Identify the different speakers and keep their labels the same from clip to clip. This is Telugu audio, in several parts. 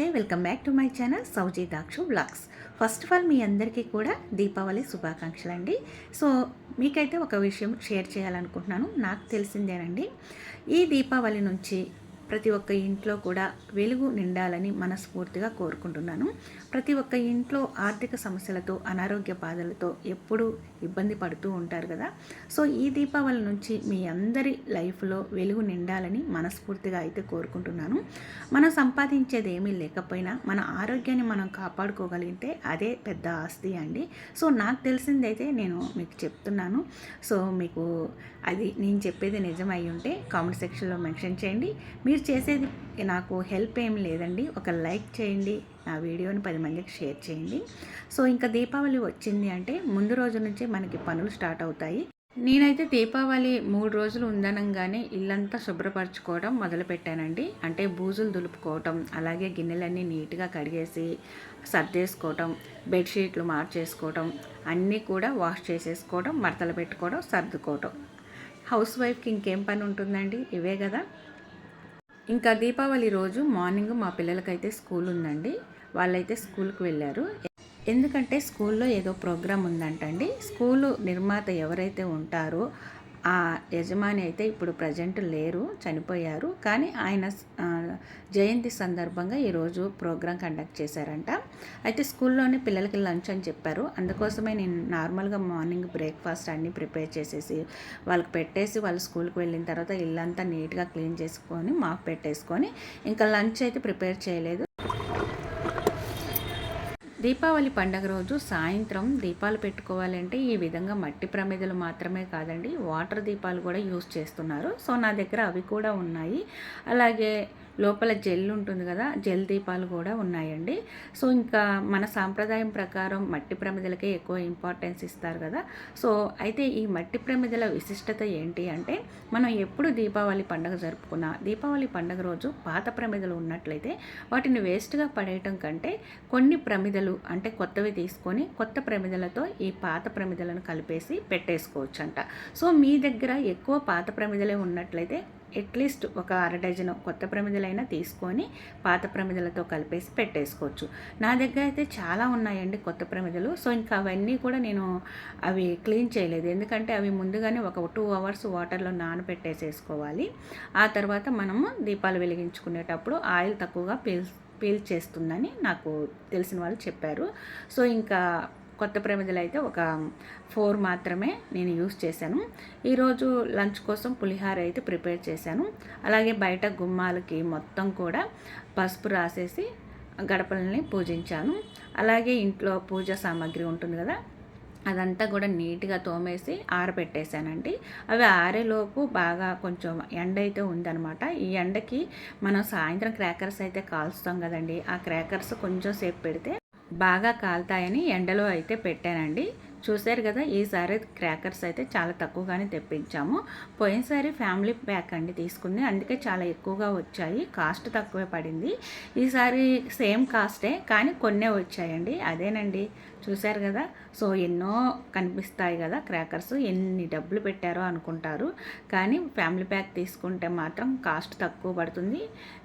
Speaker 1: నమస్తే welcome back to my channel Souji Dakshu vlogs. First of all మీ అందరికీ కూడా దీపావళి శుభాకాంక్షలు అండి సో మీకైతే ఒక విషయం షేర్ చేయాలనుకుంటున్నాను. నాకు తెలిసిందేనండి ఈ దీపావళి నుంచి ప్రతి ఒక్క ఇంట్లో కూడా వెలుగు నిండాలని మనస్ఫూర్తిగా కోరుకుంటున్నాను. ప్రతి ఒక్క ఇంట్లో ఆర్థిక సమస్యలతో అనారోగ్య బాధలతో ఎప్పుడూ ఇబ్బంది పడుతూ ఉంటారు కదా. సో ఈ దీపావళి నుంచి మీ అందరి లైఫ్లో వెలుగు నిండాలని మనస్ఫూర్తిగా అయితే కోరుకుంటున్నాను. మనం సంపాదించేది ఏమీ లేకపోయినా మన ఆరోగ్యాన్ని మనం కాపాడుకోగలిగితే అదే పెద్ద ఆస్తి అండి. సో నాకు తెలిసిందైతే నేను మీకు చెప్తున్నాను. సో మీకు అది నేను చెప్పేది నిజమై ఉంటే కామెంట్ సెక్షన్లో మెన్షన్ చేయండి. మీరు చేసేది నాకు హెల్ప్ ఏం లేదండి. ఒక లైక్ చేయండి. నా వీడియోని పది మందికి షేర్ చేయండి. సో ఇంకా దీపావళి వచ్చింది అంటే ముందు రోజు నుంచే మనకి పనులు స్టార్ట్ అవుతాయి. నేనైతే దీపావళి మూడు రోజులు ఉందనంగానే ఇల్లంతా శుభ్రపరచుకోవడం మొదలుపెట్టానండి. అంటే బూజులు దులుపుకోవటం అలాగే గిన్నెలన్నీ నీట్గా కడిగేసి సర్దేసుకోవటం బెడ్షీట్లు మార్చేసుకోవటం అన్నీ కూడా వాష్ చేసేసుకోవడం మడతలు పెట్టుకోవడం సర్దుకోవటం. హౌస్ వైఫ్కి ఇంకేం పని ఉంటుందండి? ఇవే కదా. ఇంకా దీపావళి రోజు మార్నింగ్ మా పిల్లలకైతే స్కూల్ ఉందండి. వాళ్ళైతే స్కూల్కి వెళ్ళారు. ఎందుకంటే స్కూల్లో ఏదో ప్రోగ్రామ్ ఉందంటండి. స్కూలు నిర్మాత ఎవరైతే ఉంటారో ఆ యజమాని అయితే ఇప్పుడు ప్రజెంట్ లేరు చనిపోయారు. కానీ ఆయన జయంతి సందర్భంగా ఈరోజు ప్రోగ్రాం కండక్ట్ చేశారంట. అయితే స్కూల్లోనే పిల్లలకి లంచ్ అని చెప్పారు. అందుకోసమే నేను నార్మల్గా మార్నింగ్ బ్రేక్ఫాస్ట్ అన్నీ ప్రిపేర్ చేసేసి వాళ్ళకి పెట్టేసి వాళ్ళు స్కూల్కి వెళ్ళిన తర్వాత ఇల్లంతా నీట్గా క్లీన్ చేసుకొని మాకు పెట్టేసుకొని ఇంకా లంచ్ అయితే ప్రిపేర్ చేయలేదు. దీపావళి పండగ రోజు సాయంత్రం దీపాలు పెట్టుకోవాలంటే ఈ విధంగా మట్టి ప్రమిదలు మాత్రమే కాదండి వాటర్ దీపాలు కూడా యూస్ చేస్తున్నారు. సో నా దగ్గర అవి కూడా ఉన్నాయి. అలాగే లోపల జెల్ ఉంటుంది కదా జెల్ దీపాలు కూడా ఉన్నాయండి. సో ఇంకా మన సాంప్రదాయం ప్రకారం మట్టి ప్రమిదలకే ఎక్కువ ఇంపార్టెన్స్ ఇస్తారు కదా. సో అయితే ఈ మట్టి ప్రమిదల విశిష్టత ఏంటి అంటే మనం ఎప్పుడు దీపావళి పండుగ జరుపుకున్నా దీపావళి పండుగ రోజు పాత ప్రమిదలు ఉన్నట్లయితే వాటిని వేస్ట్గా పడేయటం కంటే కొన్ని ప్రమిదలు అంటే కొత్తవి తీసుకొని కొత్త ప్రమిదలతో ఈ పాత ప్రమిదలను కలిపేసి పెట్టేసుకోవచ్చు అంట సో మీ దగ్గర ఎక్కువ పాత ప్రమిదలే ఉన్నట్లయితే అట్లీస్ట్ ఒక అర డజన్ కొత్త ప్రమిదలైనా తీసుకొని పాత ప్రమిదలతో కలిపేసి పెట్టేసుకోవచ్చు. నా దగ్గర అయితే చాలా ఉన్నాయండి కొత్త ప్రమిదలు. సో ఇంకా అవన్నీ కూడా నేను అవి క్లీన్ చేయలేదు. ఎందుకంటే అవి ముందుగానే ఒక టూ అవర్స్ వాటర్లో నానబెట్టేసేసుకోవాలి. ఆ తర్వాత మనము దీపాలు వెలిగించుకునేటప్పుడు ఆయిల్ తక్కువగా పీల్ పీల్ చేస్తుందని నాకు తెలిసిన వాళ్ళు చెప్పారు. సో ఇంకా కొత్త ప్రమిదలు అయితే ఒక ఫోర్ మాత్రమే నేను యూస్ చేశాను. ఈరోజు లంచ్ కోసం పులిహార అయితే ప్రిపేర్ చేశాను. అలాగే బయట గుమ్మాలకి మొత్తం కూడా పసుపు రాసేసి గడపలని పూజించాను. అలాగే ఇంట్లో పూజ సామాగ్రి ఉంటుంది కదా అదంతా కూడా నీట్గా తోమేసి ఆరబెట్టేశానండి అవి ఆరేలోపు బాగా కొంచెం ఎండ అయితే ఉందనమాట ఈ ఎండకి మనం సాయంత్రం క్రాకర్స్ అయితే కాల్స్తాం కదండి. ఆ క్రాకర్స్ కొంచెం సేపు పెడితే బాగా కాలుతాయని ఎండలో అయితే పెట్టానండి. చూశారు కదా ఈసారి క్రాకర్స్ అయితే చాలా తక్కువగానే తెప్పించాము. పోయినసారి ఫ్యామిలీ ప్యాక్ అండి తీసుకుంది అందుకే చాలా ఎక్కువగా వచ్చాయి. కాస్ట్ తక్కువే పడింది. ఈసారి సేమ్ కాస్టే కానీ కొన్నే వచ్చాయండి. అదేనండి చూశారు కదా? సో ఎన్నో కనిపిస్తాయి కదా క్రాకర్స్. ఎన్ని డబ్బులు పెట్టారో అనుకుంటారు. కానీ ఫ్యామిలీ ప్యాక్ తీసుకుంటే మాత్రం కాస్ట్ తక్కువ పడుతుంది.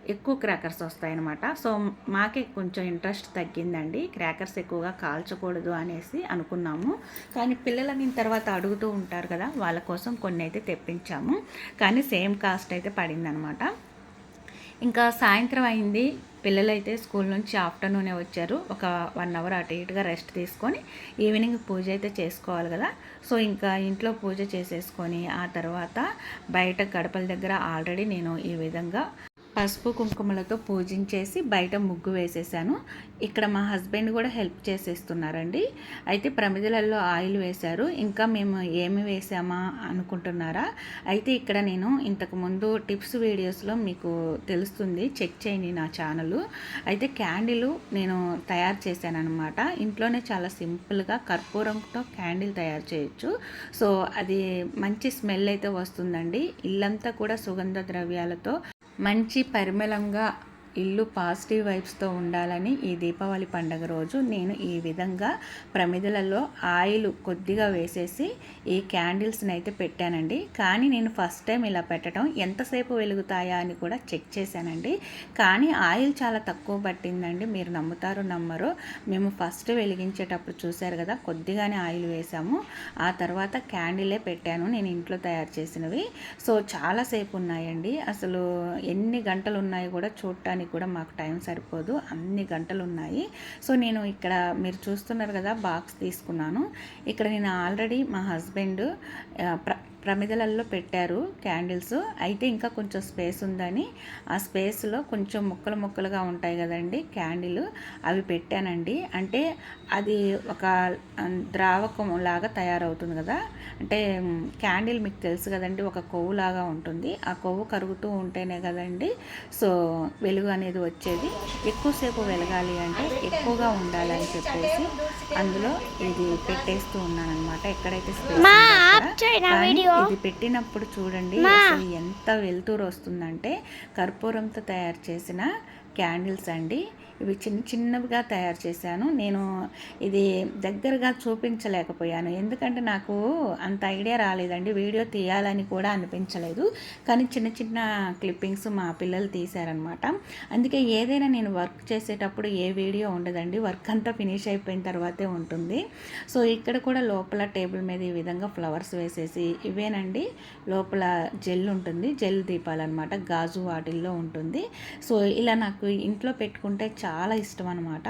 Speaker 1: ఎక్కువ క్రాకర్స్ వస్తాయన్నమాట. సో మాకే కొంచెం ఇంట్రెస్ట్ తగ్గిందండి. క్రాకర్స్ ఎక్కువగా కాల్చకూడదు అనేసి అనుకున్నాము. కానీ పిల్లలని తర్వాత అడుగుతూ ఉంటారు కదా వాళ్ళ కోసం కొన్ని అయితే తెప్పించాము. కానీ సేమ్ కాస్ట్ అయితే పడిందనమాట ఇంకా సాయంత్రం అయింది. పిల్లలైతే స్కూల్ నుంచి ఆఫ్టర్నూనే వచ్చారు. ఒక వన్ అవర్ అటు ఇటుగా రెస్ట్ తీసుకొని ఈవినింగ్ పూజ అయితే చేసుకోవాలి కదా. సో ఇంకా ఇంట్లో పూజ చేసేసుకొని ఆ తర్వాత బయట గడపల దగ్గర ఆల్రెడీ నేను ఈ విధంగా పసుపు కుంకుమలతో పూజించేసి బయట ముగ్గు వేసేసాను. ఇక్కడ మా హస్బెండ్ కూడా హెల్ప్ చేసేస్తున్నారండి. అయితే ప్రమిదలలో ఆయిల్ వేశారు. ఇంకా మేము ఏమి వేసామా అనుకుంటున్నారా? అయితే ఇక్కడ నేను ఇంతకుముందు టిప్స్ వీడియోస్లో మీకు తెలుస్తుంది. చెక్ చేయండి నా ఛానల్. అయితే క్యాండిల్ నేను తయారు చేశాను అనమాట ఇంట్లోనే చాలా సింపుల్గా కర్పూరంతో క్యాండిల్ తయారు చేయొచ్చు. సో అది మంచి స్మెల్ అయితే వస్తుందండి. ఇల్లంతా కూడా సుగంధ ద్రవ్యాలతో మంచి పరిమళంగా ఇల్లు పాజిటివ్ వైబ్స్తో ఉండాలని ఈ దీపావళి పండగ రోజు నేను ఈ విధంగా ప్రమిదలలో ఆయిల్ కొద్దిగా వేసేసి ఈ క్యాండిల్స్ని అయితే పెట్టానండి. కానీ నేను ఫస్ట్ టైం ఇలా పెట్టడం ఎంతసేపు వెలుగుతాయా అని కూడా చెక్ చేశానండి. కానీ ఆయిల్ చాలా తక్కువ పట్టిందండి. మీరు నమ్ముతారు నమ్మరు మేము ఫస్ట్ వెలిగించేటప్పుడు చూశారు కదా కొద్దిగానే ఆయిల్ వేసాము. ఆ తర్వాత క్యాండిలే పెట్టాను. నేను ఇంట్లో తయారు చేసినవి. సో చాలాసేపు ఉన్నాయండి. అసలు ఎన్ని గంటలు ఉన్నాయి కూడా చూడటానికి కూడా మాకు టైం సరిపోదు. అన్ని గంటలు ఉన్నాయి సో నేను ఇక్కడ మీరు చూస్తున్నారు కదా బాక్స్ తీసుకున్నాను. ఇక్కడ నేను ఆల్రెడీ మా హస్బెండ్ ప్ర ప్రమిదలలో పెట్టారు క్యాండిల్స్. అయితే ఇంకా కొంచెం స్పేస్ ఉందని ఆ స్పేస్లో కొంచెం ముక్కలు ముక్కలుగా ఉంటాయి కదండి క్యాండిల్. అవి పెట్టానండి. అంటే అది ఒక ద్రావకం లాగా తయారవుతుంది కదా. అంటే క్యాండిల్ మీకు తెలుసు కదండి ఒక కొవ్వు లాగా ఉంటుంది. ఆ కొవ్వు కరుగుతూ ఉంటేనే కదండి సో వెలుగు అనేది వచ్చేది. ఎక్కువసేపు వెలగాలి అంటే ఎక్కువగా ఉండాలని చెప్పేసి అందులో ఇది పెట్టేస్తూ ఉన్నాను అనమాట ఎక్కడైతే స్పేస్ ఇది పెట్టినప్పుడు చూడండి అసలు ఎంత వెలుతురు వస్తుందంటే కర్పూరంతో తయారు చేసిన క్యాండిల్స్ అండి. ఇవి చిన్న చిన్నవిగా తయారు చేశాను. నేను ఇది దగ్గరగా చూపించలేకపోయాను. ఎందుకంటే నాకు అంత ఐడియా రాలేదండి. వీడియో తీయాలని కూడా అనిపించలేదు. కానీ చిన్న చిన్న క్లిప్పింగ్స్ మా పిల్లలు తీశారనమాట అందుకే ఏదైనా నేను వర్క్ చేసేటప్పుడు ఏ వీడియో ఉండదండి. వర్క్ అంతా ఫినిష్ అయిపోయిన తర్వాతే ఉంటుంది. సో ఇక్కడ కూడా లోపల టేబుల్ మీద ఈ విధంగా ఫ్లవర్స్ వేసేసి ఇవేనండి. లోపల జెల్ ఉంటుంది. జెల్ దీపాలన్నమాట. గాజు వాటిల్లో ఉంటుంది. సో ఇలా నాకు ఇంట్లో పెట్టుకుంటే చాలా ఇష్టం అనమాట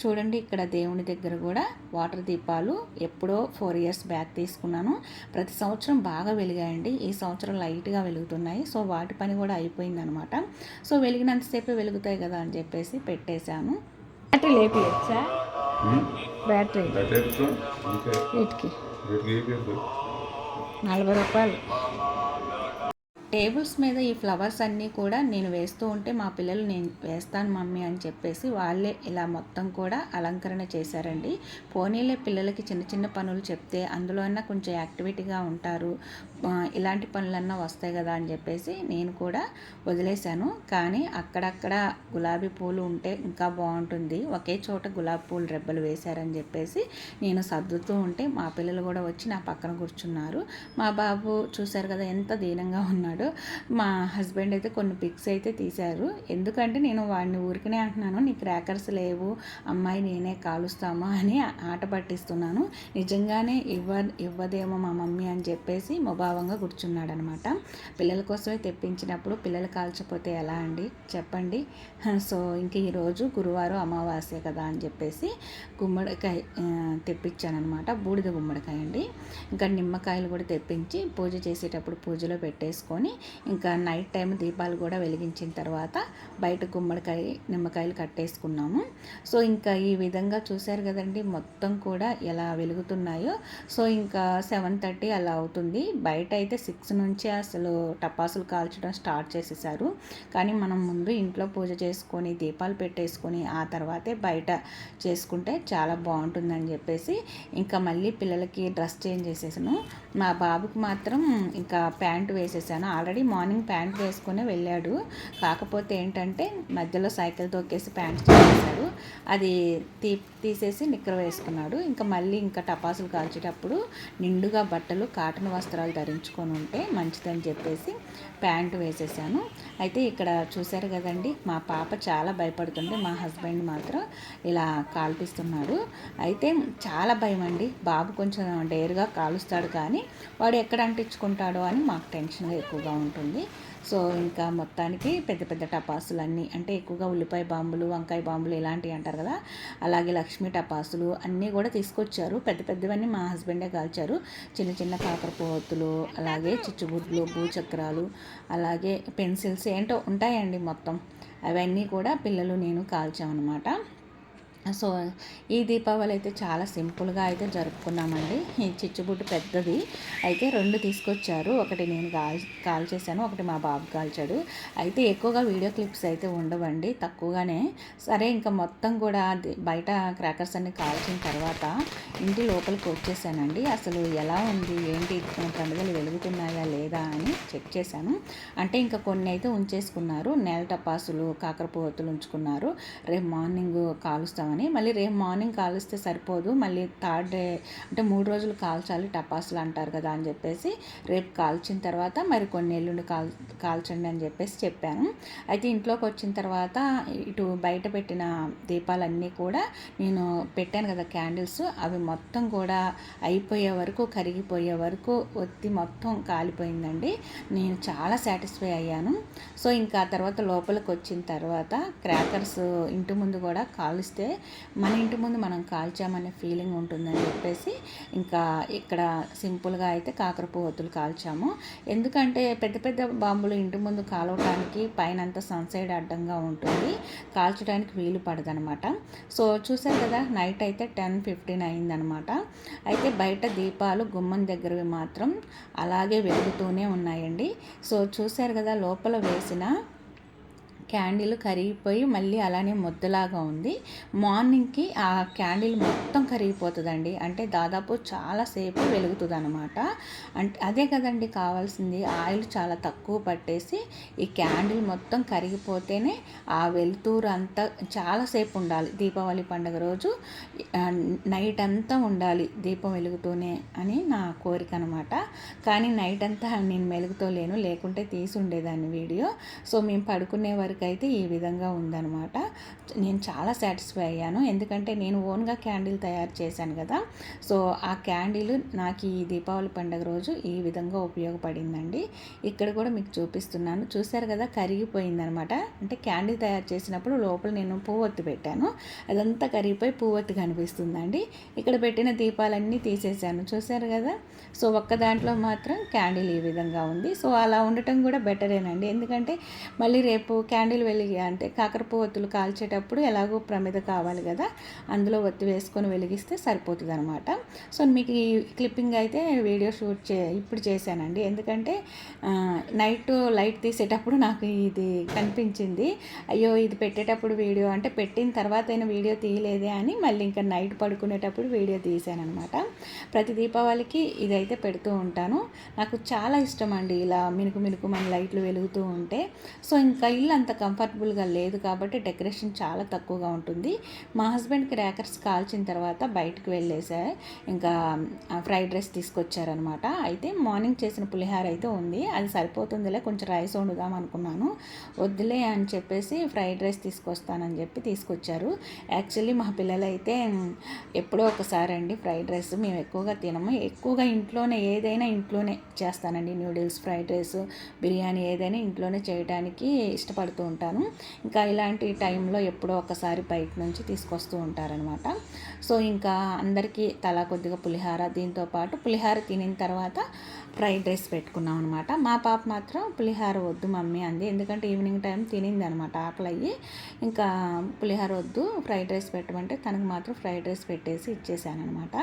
Speaker 1: చూడండి ఇక్కడ దేవుని దగ్గర కూడా వాటర్ దీపాలు ఎప్పుడో ఫోర్ ఇయర్స్ బ్యాక్ తీసుకున్నాను. ప్రతి సంవత్సరం బాగా వెలిగాయండి. ఈ సంవత్సరం లైట్గా వెలుగుతున్నాయి. సో వాటి పని కూడా అయిపోయిందనమాట సో వెలిగినంతసేపు వెలుగుతాయి కదా అని చెప్పేసి పెట్టేశాను. బ్యాటరీ లేపియచ్చా బ్యాటరీ. వీటికి నలభై రూపాయలు. టేబుల్స్ మీద ఈ ఫ్లవర్స్ అన్నీ కూడా నేను వేస్తూ ఉంటే మా పిల్లలు నేను వేస్తాను మమ్మీ అని చెప్పేసి వాళ్ళే ఇలా మొత్తం కూడా అలంకరణ చేశారండి. పోనీలే పిల్లలకి చిన్న చిన్న పనులు చెప్తే అందులో అన్నా కొంచెం యాక్టివిటీగా ఉంటారు. ఇలాంటి పనులన్నా వస్తాయి కదా అని చెప్పేసి నేను కూడా వదిలేశాను. కానీ అక్కడక్కడ గులాబీ పూలు ఉంటే ఇంకా బాగుంటుంది. ఒకే చోట గులాబీ పూలు రెబ్బలు వేశారని చెప్పేసి నేను సర్దుతూ ఉంటే మా పిల్లలు కూడా వచ్చి నా పక్కన కూర్చున్నారు. మా బాబు చూశారు కదా ఎంత దీనంగా ఉన్నాడు. మా హస్బెండ్ అయితే కొన్ని పిక్స్ అయితే తీశారు. ఎందుకంటే నేను వాడిని ఊరికనే అంటున్నాను నీ క్రాకర్స్ లేవు అమ్మాయి నేనే కాలుస్తామా అని ఆట పట్టిస్తున్నాను. నిజంగానే ఇవ్వ ఇవ్వదేమో మా మమ్మీ అని చెప్పేసి ముభావంగా కూర్చున్నాడనమాట. పిల్లల కోసమే తెప్పించినప్పుడు పిల్లలు కాల్చపోతే ఎలా అండి? చెప్పండి. సో ఇంక ఈరోజు గురువారం అమావాస్య కదా అని చెప్పేసి గుమ్మడికాయ తెప్పించాను అనమాట బూడిద గుమ్మడికాయ అండి. ఇంకా నిమ్మకాయలు కూడా తెప్పించి పూజ చేసేటప్పుడు పూజలో పెట్టేసుకొని ఇంకా నైట్ టైం దీపాలు కూడా వెలిగించిన తర్వాత బయట గుమ్మడికాయ నిమ్మకాయలు కట్టేసుకున్నాము. సో ఇంకా ఈ విధంగా చూశారు కదండి మొత్తం కూడా ఎలా వెలుగుతున్నాయో. సో ఇంకా సెవెన్ థర్టీ అలా అవుతుంది. బయట అయితే సిక్స్ నుంచి అసలు టపాసులు కాల్చడం స్టార్ట్ చేసేసారు. కానీ మనం ముందు ఇంట్లో పూజ చేసుకొని దీపాలు పెట్టేసుకొని ఆ తర్వాతే బయట చేసుకుంటే చాలా బాగుంటుందని చెప్పేసి ఇంకా మళ్ళీ పిల్లలకి డ్రెస్ చేంజ్ చేసేసాను. మా బాబుకి మాత్రం ఇంకా ప్యాంటు వేసేసాను. ఆల్రెడీ మార్నింగ్ ప్యాంట్ వేసుకుని వెళ్ళాడు. కాకపోతే ఏంటంటే మధ్యలో సైకిల్ తొక్కేసి ప్యాంట్ చేసేసాడు. అది తీ తీసేసి నిక్కర వేసుకున్నాడు. ఇంకా మళ్ళీ ఇంకా టపాసులు కాల్చేటప్పుడు నిండుగా బట్టలు కాటన్ వస్త్రాలు ధరించుకొని ఉంటే మంచిదని చెప్పేసి ప్యాంటు వేసేసాను. అయితే ఇక్కడ చూశారు కదండి మా పాప చాలా భయపడుతుంటే మా హస్బెండ్ మాత్రం ఇలా కాల్పిస్తున్నాడు. అయితే చాలా భయం అండి. బాబు కొంచెం డేరుగా కాలుస్తాడు కానీ వాడు ఎక్కడ అంటించుకుంటాడో అని మాకు టెన్షన్గా ఎక్కువగా ఉంటుంది. సో ఇంకా మొత్తానికి పెద్ద పెద్ద టపాసులు అన్నీ అంటే ఎక్కువగా ఉల్లిపాయ బాంబులు వంకాయ బాంబులు ఇలాంటివి అంటారు కదా అలాగే లక్ష్మీ టపాసులు అన్నీ కూడా తీసుకొచ్చారు. పెద్ద పెద్దవన్నీ మా హస్బెండే కాల్చారు. చిన్న చిన్న కాకరపోతులు అలాగే చిచ్చుబుడ్లు భూచక్రాలు అలాగే పెన్సిల్స్ ఏంటో ఉంటాయండి మొత్తం. అవన్నీ కూడా పిల్లలు నేను కాల్చామన్నమాట. సో ఈ దీపావళి అయితే చాలా సింపుల్గా అయితే జరుపుకున్నామండి. ఈ చిచ్చుబుడ్డు పెద్దది. అయితే రెండు తీసుకొచ్చారు. ఒకటి నేను కాల్ కాల్ చేశాను. ఒకటి మా బాబు కాల్చాడు అయితే ఎక్కువగా వీడియో క్లిప్స్ అయితే ఉండవండి. తక్కువగానే. సరే ఇంకా మొత్తం కూడా బయట క్రాకర్స్ అన్ని కాల్చిన తర్వాత ఇంటి లోపలికి వచ్చేసానండి. అసలు ఎలా ఉంది? ఏంటి? ప్రమిదలు వెలుగుతున్నాయా? లేదా? అని చెక్ చేశాను. అంటే ఇంకా కొన్ని అయితే ఉంచేసుకున్నారు. నేల టపాసులు కాకరపోతులు ఉంచుకున్నారు. రేపు మార్నింగ్ కాలుస్తామని పెట్టుకొని మళ్ళీ రేపు మార్నింగ్ కాలుస్తే సరిపోదు. మళ్ళీ థర్డ్ డే అంటే మూడు రోజులు కాల్చాలి టపాసులు అంటారు కదా అని చెప్పేసి రేపు కాల్చిన తర్వాత మరి కొన్ని ఎల్లుండి కాల్ కాల్చండి అని చెప్పేసి చెప్పాను. అయితే ఇంట్లోకి వచ్చిన తర్వాత ఇటు బయట పెట్టిన దీపాలన్నీ కూడా నేను పెట్టాను కదా క్యాండిల్స్. అవి మొత్తం కూడా అయిపోయే వరకు కరిగిపోయే వరకు ఒత్తి మొత్తం కాలిపోయిందండి. నేను చాలా సాటిస్ఫై అయ్యాను. సో ఇంకా తర్వాత లోపలికి వచ్చిన తర్వాత క్రాకర్స్ ఇంటి ముందు కూడా కాలుస్తే మన ఇంటి ముందు మనం కాల్చామనే ఫీలింగ్ ఉంటుందని చెప్పేసి ఇంకా ఇక్కడ సింపుల్గా అయితే కాకరపు కాల్చాము. ఎందుకంటే పెద్ద పెద్ద బాంబులు ఇంటి ముందు కాలవటానికి పైన అంతా సన్సైడ్ అడ్డంగా ఉంటుంది. కాల్చడానికి వీలు పడదనమాట. సో చూసారు కదా నైట్ అయితే టెన్ ఫిఫ్టీన్ అయిందనమాట. అయితే బయట దీపాలు గుమ్మం దగ్గరవి మాత్రం అలాగే వెలుగుతూనే ఉన్నాయండి. సో చూసారు కదా లోపల వేసిన క్యాండిల్ కరిగిపోయి మళ్ళీ అలానే ముద్దలాగా ఉంది. మార్నింగ్కి ఆ క్యాండిల్ మొత్తం కరిగిపోతుందండి. అంటే దాదాపు చాలాసేపు వెలుగుతుంది అనమాట అంటే అదే కదండి కావాల్సింది. ఆయిల్ చాలా తక్కువ పట్టేసి ఈ క్యాండిల్ మొత్తం కరిగిపోతేనే ఆ వెలుతురు అంతా చాలాసేపు ఉండాలి. దీపావళి పండుగ రోజు నైట్ అంతా ఉండాలి దీపం వెలుగుతూనే అని నా కోరిక అనమాట కానీ నైట్ అంతా నేను మెలుగుతో లేను లేకుంటే తీసి ఉండేదాన్ని వీడియో. సో మేము పడుకునే వరకు అయితే ఈ విధంగా ఉందనమాట నేను చాలా సాటిస్ఫై అయ్యాను. ఎందుకంటే నేను ఓన్గా క్యాండిల్ తయారు చేశాను కదా. సో ఆ క్యాండిల్ నాకు ఈ దీపావళి పండుగ రోజు ఈ విధంగా ఉపయోగపడిందండి. ఇక్కడ కూడా మీకు చూపిస్తున్నాను. చూశారు కదా కరిగిపోయిందనమాట అంటే క్యాండిల్ తయారు చేసినప్పుడు లోపల నేను పువ్వొత్తు పెట్టాను. అదంతా కరిగిపోయి పువ్వొత్తు కనిపిస్తుందండి. ఇక్కడ పెట్టిన దీపాలన్నీ తీసేసాను చూశారు కదా? సో ఒక్క దాంట్లో మాత్రం క్యాండిల్ ఈ విధంగా ఉంది. సో అలా ఉండటం కూడా బెటరేనండి. ఎందుకంటే మళ్ళీ రేపు క్యాండిల్ క్యాండిల్ వెలిగి అంటే కాకరపు ఒత్తులు కాల్చేటప్పుడు ఎలాగో ప్రమిద కావాలి కదా అందులో ఒత్తి వేసుకొని వెలిగిస్తే సరిపోతుంది అనమాట సో మీకు ఈ క్లిప్పింగ్ అయితే వీడియో షూట్ చే ఇప్పుడు చేశానండి. ఎందుకంటే నైట్ లైట్ తీసేటప్పుడు నాకు ఇది కనిపించింది. అయ్యో ఇది పెట్టేటప్పుడు వీడియో అంటే పెట్టిన తర్వాత అయినా వీడియో తీయలేదే అని మళ్ళీ ఇంకా నైట్ పడుకునేటప్పుడు వీడియో తీశాను అనమాట ప్రతి దీపావళికి ఇదైతే పెడుతూ ఉంటాను. నాకు చాలా ఇష్టం అండి ఇలా మినుకు మినుకు మన లైట్లు వెలుగుతూ ఉంటే. సో ఇంకా ఇల్లు అంత కంఫర్టబుల్గా లేదు కాబట్టి డెకరేషన్ చాలా తక్కువగా ఉంటుంది. మా హస్బెండ్కి ర్యాకర్స్ కాల్చిన తర్వాత బయటకు వెళ్ళేసా ఇంకా ఫ్రైడ్ రైస్ తీసుకొచ్చారనమాట. అయితే మార్నింగ్ చేసిన పులిహార అయితే ఉంది. అది సరిపోతుందిలే కొంచెం రైస్ వండుదాం అనుకున్నాను. వద్దులే అని చెప్పేసి ఫ్రైడ్ రైస్ తీసుకొస్తానని చెప్పి తీసుకొచ్చారు. యాక్చువల్లీ మా పిల్లలు అయితే ఎప్పుడో ఒకసారి అండి ఫ్రైడ్ రైస్ మేము ఎక్కువగా తినము. ఎక్కువగా ఇంట్లోనే ఏదైనా ఇంట్లోనే చేస్తానండి. నూడిల్స్ ఫ్రైడ్ రైస్ బిర్యానీ ఏదైనా ఇంట్లోనే చేయడానికి ఇష్టపడుతూ ఉంటాను. ఇంకా ఇలాంటి టైంలో ఎప్పుడో ఒకసారి బయట నుంచి తీసుకొస్తూ ఉంటారనమాట సో ఇంకా అందరికీ తలా కొద్దిగా పులిహార దీంతో పాటు పులిహార తినిన తర్వాత ఫ్రైడ్ రైస్ పెట్టుకున్నాం అనమాట మా పాప మాత్రం పులిహార వద్దు మమ్మీ అంది. ఎందుకంటే ఈవినింగ్ టైం తినింది అనమాట ఆకలి అయ్యి ఇంకా పులిహార వద్దు ఫ్రైడ్ రైస్ పెట్టమంటే తనకు మాత్రం ఫ్రైడ్ రైస్ పెట్టేసి ఇచ్చేసాను అనమాట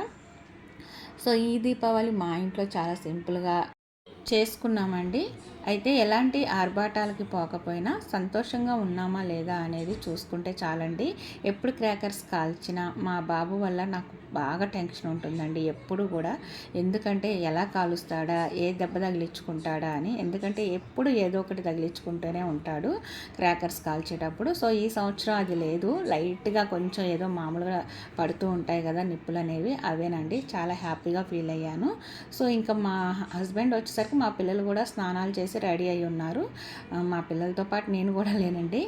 Speaker 1: సో ఈ దీపావళి మా ఇంట్లో చాలా సింపుల్గా చేసుకున్నామండి. అయితే ఎలాంటి ఆర్భాటాలకి పోకపోయినా సంతోషంగా ఉన్నామా లేదా అనేది చూసుకుంటే చాలండి. ఎప్పుడు క్రాకర్స్ కాల్చినా మా బాబు వల్ల నాకు బాగా టెన్షన్ ఉంటుందండి. ఎప్పుడు కూడా. ఎందుకంటే ఎలా కాలుస్తాడా? ఏ దెబ్బ తగిలించుకుంటాడా అని. ఎందుకంటే ఎప్పుడు ఏదో ఒకటి తగిలించుకుంటూనే ఉంటాడు క్రాకర్స్ కాల్చేటప్పుడు. సో ఈ సంవత్సరం అది లేదు. లైట్గా కొంచెం ఏదో మామూలుగా పడుతూ ఉంటాయి కదా నిప్పులు అనేవి. అవేనండి. చాలా హ్యాపీగా ఫీల్ అయ్యాను. సో ఇంకా మా హస్బెండ్ వచ్చేసరికి మా పిల్లలు కూడా స్నానాలు చేసి చేసి రెడీ అయి ఉన్నారు. మా పిల్లలతో పాటు నేను కూడా లేనండి.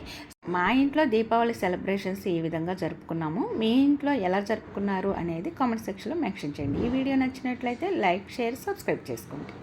Speaker 1: మా ఇంట్లో దీపావళి సెలబ్రేషన్స్ ఈ విధంగా జరుపుకున్నాము. మీ ఇంట్లో ఎలా జరుపుకున్నారు అనేది కామెంట్ సెక్షన్లో మెన్షన్ చేయండి. ఈ వీడియో నచ్చినట్లయితే లైక్ షేర్ సబ్స్క్రైబ్ చేసుకోండి.